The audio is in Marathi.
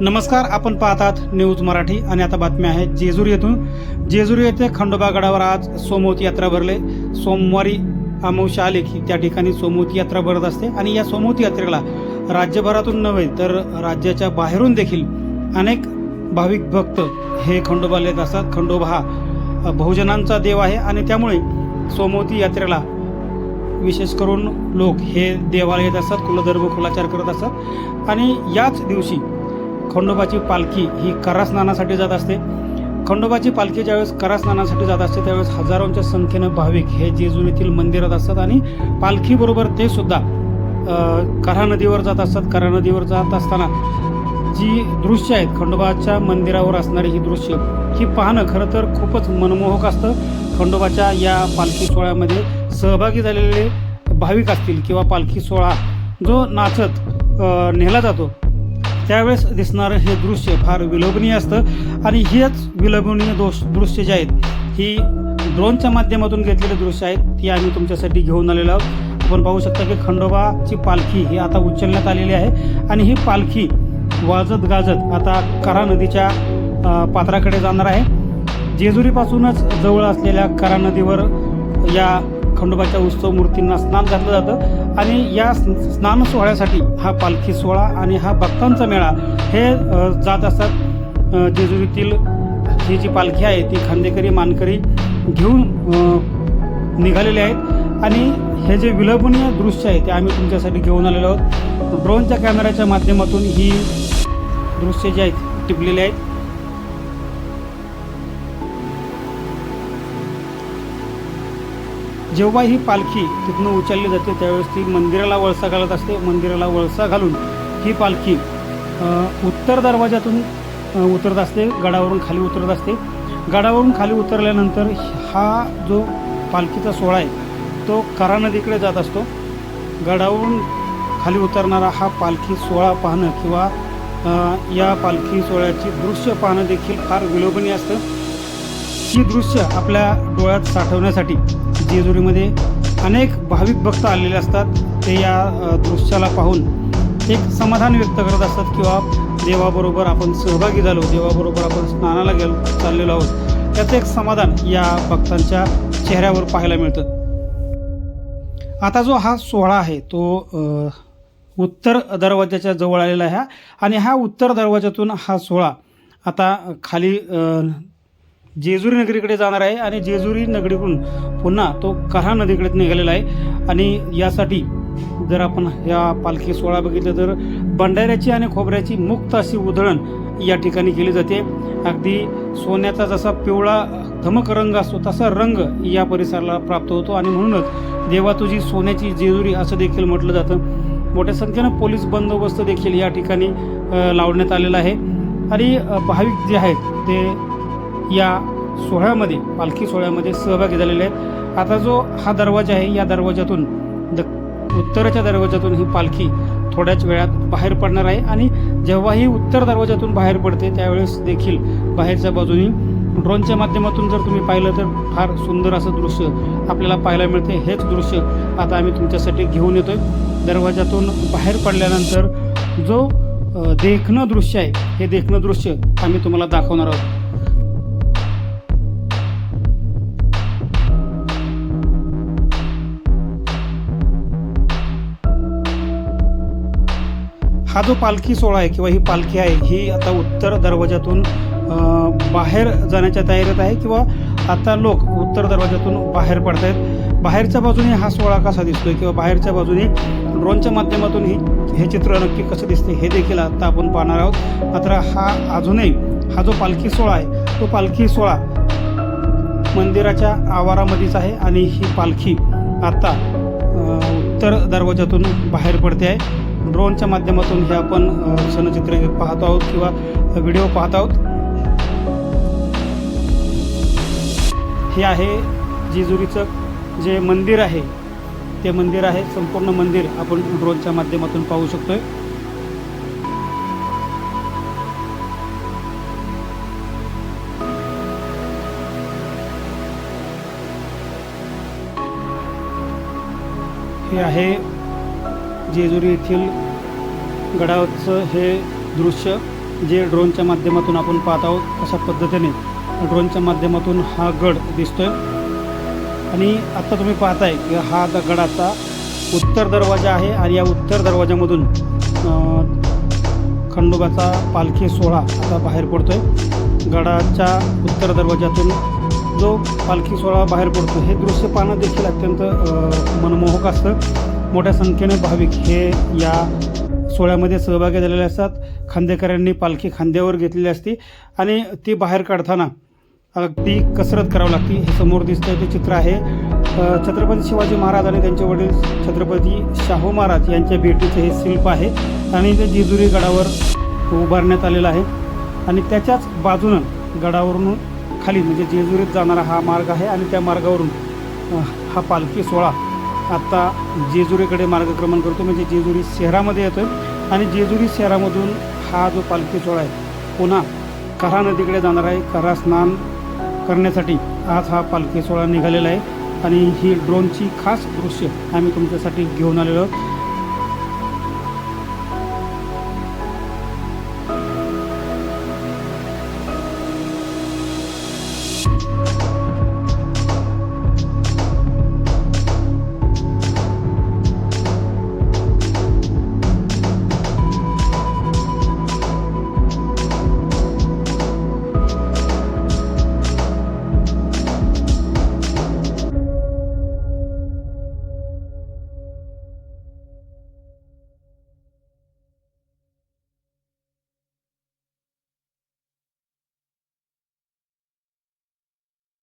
नमस्कार आपण पाहतात न्यूज मराठी आणि आता बातम्या आहे जेजूर येथून. जेजुरी येथे खंडोबा गडावर आज सोमवती यात्रा भरले. सोमवारी अमावश्य आले की त्या ठिकाणी सोमवती यात्रा भरत असते आणि या सोमवती यात्रेला राज्यभरातून नव्हे तर राज्याच्या बाहेरून देखील अनेक भाविक भक्त हे खंडोबाला येत असतात. खंडोबा हा बहुजनांचा देव आहे आणि त्यामुळे सोमवती यात्रेला विशेष करून लोक हे देवाला येत असतात कुलधर्म कुलाचार करत असतात. आणि याच दिवशी खंडोबाची पालखी ही करास्नानासाठी जात असते. खंडोबाची पालखी ज्यावेळेस करास्नानासाठी जात असते त्यावेळेस हजारोंच्या संख्येनं भाविक हे जेजुरीतील मंदिरात असतात आणि पालखीबरोबर ते सुद्धा करा नदीवर जात असतात. करा नदीवर जात असताना जी दृश्य आहेत खंडोबाच्या मंदिरावर असणारी ही दृश्य ही पाहणं खरं तर खूपच मनमोहक असतं. खंडोबाच्या या पालखी सोहळ्यामध्ये सहभागी झालेले भाविक असतील किंवा पालखी सोहळा जो नाचत नेला जातो त्यावेळेस दिसणारं हे दृश्य फार विलोभनीय असतं. आणि हेच विलोभनीय दोष दृश्य जे आहेत ही ड्रोनच्या माध्यमातून घेतलेले दृश्य आहेत ती आम्ही तुमच्यासाठी घेऊन आलेलो आहोत. आपण पाहू शकता की खंडोबाची पालखी ही आता उचलण्यात आलेली आहे. आणि ही पालखी वाजत गाजत आता करा नदीच्या पात्राकडे जाणार आहे. जेजुरीपासूनच जवळ असलेल्या करा नदीवर या खंडोबाच्या उत्सव मूर्तींना स्नान घातलं जातं. आणि या स्नान सोहळ्यासाठी हा पालखी सोहळा आणि हा भक्तांचा मेळा हे जात असतात. जेजुरीतील ही जी पालखी आहे ती खांदेकरी मानकरी घेऊन निघालेले आहेत. आणि हे जे विलोभनीय दृश्य आहे ते आम्ही तुमच्यासाठी घेऊन आलेलो आहोत. ड्रोनच्या कॅमेऱ्याच्या माध्यमातून ही दृश्य जी आहेत टिपलेली आहेत. जेव्हा ही पालखी तिथनं उचलली जाते त्यावेळेस ती मंदिराला वळसा घालत असते. मंदिराला वळसा घालून ही पालखी उत्तर दरवाजातून उतरत असते. गडावरून खाली उतरत असते. गडावरून खाली उतरल्यानंतर हा जो पालखीचा सोहळा आहे तो करा नदीकडे जात असतो. गडावरून खाली उतरणारा हा पालखी सोहळा पाहणं किंवा या पालखी सोहळ्याची दृश्य पाहणं देखील फार विलोभनीय असतं. अशी दृश्य आपल्या डोळ्यात साठवण्यासाठी जेजुरीमध्ये अनेक भाविक भक्त आलेले असतात. ते या दृश्याला पाहून एक समाधान व्यक्त करत असतात किंवा देवाबरोबर आपण सहभागी झालो देवाबरोबर आपण स्नानाला गेलो चाललेलो आहोत. त्याचं एक समाधान या भक्तांच्या चेहऱ्यावर पाहायला मिळतं. आता जो हा सोहळा आहे तो उत्तर दरवाजाच्या जवळ आलेला आहे आणि हा उत्तर दरवाजातून हा सोहळा आता खाली जेजुरी नगरीकडे जाणार आहे आणि जेजुरी नगरीकडून पुन्हा तो कहा नदीकडे निघालेला आहे. आणि यासाठी जर आपण या पालखी सोहळा बघितलं तर भंडाऱ्याची आणि खोबऱ्याची मुक्त अशी उधळण या ठिकाणी केली जाते. अगदी सोन्याचा जसा पिवळा धमक रंग असतो तसा रंग या परिसराला प्राप्त होतो. आणि म्हणूनच देवा तुझी सोन्याची जेजुरी असं देखील म्हटलं जातं. मोठ्या संख्येनं पोलीस बंदोबस्त देखील या ठिकाणी लावण्यात आलेला आहे. आणि भाविक जे आहेत ते या सोहळ्यामध्ये पालखी सोहळ्यामध्ये सहभागी झालेले आहेत. आता जो हा दरवाजा आहे या दरवाजातून द उत्तराच्या दरवाजातून ही पालखी थोड्याच वेळात बाहेर पडणार आहे आणि जेव्हा ही उत्तर दरवाजातून बाहेर पडते त्यावेळेस देखील बाहेरच्या बाजूनी ड्रोनच्या माध्यमातून जर तुम्ही पाहिलं तर फार सुंदर असं दृश्य आपल्याला पाहायला मिळते. हेच दृश्य आता आम्ही तुमच्यासाठी घेऊन येतो आहे दरवाजातून बाहेर पडल्यानंतर जो देखणं दृश्य आहे हे देखणं दृश्य आम्ही तुम्हाला दाखवणार आहोत. हा जो पालखी सोहळा आहे किंवा ही पालखी आहे ही आता उत्तर दरवाजातून बाहेर जाण्याच्या तयारीत आहे किंवा आता लोक उत्तर दरवाजातून बाहेर पडत आहेत बाहेरच्या बाजूने हा सोहळा कसा दिसतोय किंवा बाहेरच्या बाजूने ड्रोनच्या माध्यमातून ही हे चित्र नक्की कसं दिसते हे देखील आता आपण पाहणार आहोत. मात्र हा अजूनही हा जो पालखी सोहळा आहे तो पालखी सोहळा मंदिराच्या आवारामध्येच आहे आणि ही पालखी आता उत्तर दरवाजातून बाहेर पडते आहे. ड्रोनच्या माध्यमातून हे आपण अ, पाहतो आहोत किंवा व्हिडिओ पाहत आहोत. हे आहे जेजुरीचं जे मंदिर आहे ते मंदिर आहे संपूर्ण मंदिर आपण ड्रोनच्या माध्यमातून पाहू शकतोय. हे आहे जेजुरी येथील गडावरचं हे दृश्य जे ड्रोनच्या माध्यमातून आपण पाहत आहोत अशा पद्धतीने ड्रोनच्या माध्यमातून हा गड दिसतोय. आणि आत्ता तुम्ही पाहताय की हा द गडाचा उत्तर दरवाजा आहे आणि या उत्तर दरवाजामधून खंडोबाचा पालखी सोहळा आता बाहेर आहे गडाच्या उत्तर दरवाजातून जो पालखी सोहळा बाहेर पडतो हे दृश्य पाहणं देखील अत्यंत मनमोहक असतं. मोठ्या संख्येने भाविक हे या सोहळ्यामध्ये सहभागी झालेले असतात. खांदेकरांनी पालखी खांद्यावर घेतलेली असते आणि ती बाहेर काढताना अगदी कसरत करावी लागते हे समोर दिसतं ते चित्र आहे. छत्रपती शिवाजी महाराज आणि त्यांचे वडील छत्रपती शाहू महाराज यांच्या भेटीचं हे शिल्प आहे आणि ते जेजुरी गडावर उभारण्यात आलेलं आहे आणि त्याच्याच बाजूनं गडावरून खाली म्हणजे जेजुरीत जाणारा हा मार्ग आहे आणि त्या मार्गावरून हा पालखी सोहळा आत्ता जेजुरीकडे मार्गक्रमण करतो म्हणजे जेजुरी शहरामध्ये येतो आणि जेजुरी शहरामधून हा जो पालखी सोहळा आहे पुन्हा करा नदीकडे जाणार आहे. करा स्नान करण्यासाठी आज हा पालखी सोहळा निघालेला आहे. आणि ही ड्रोनची खास दृश्य आम्ही तुमच्यासाठी घेऊन आलेलो आहोत.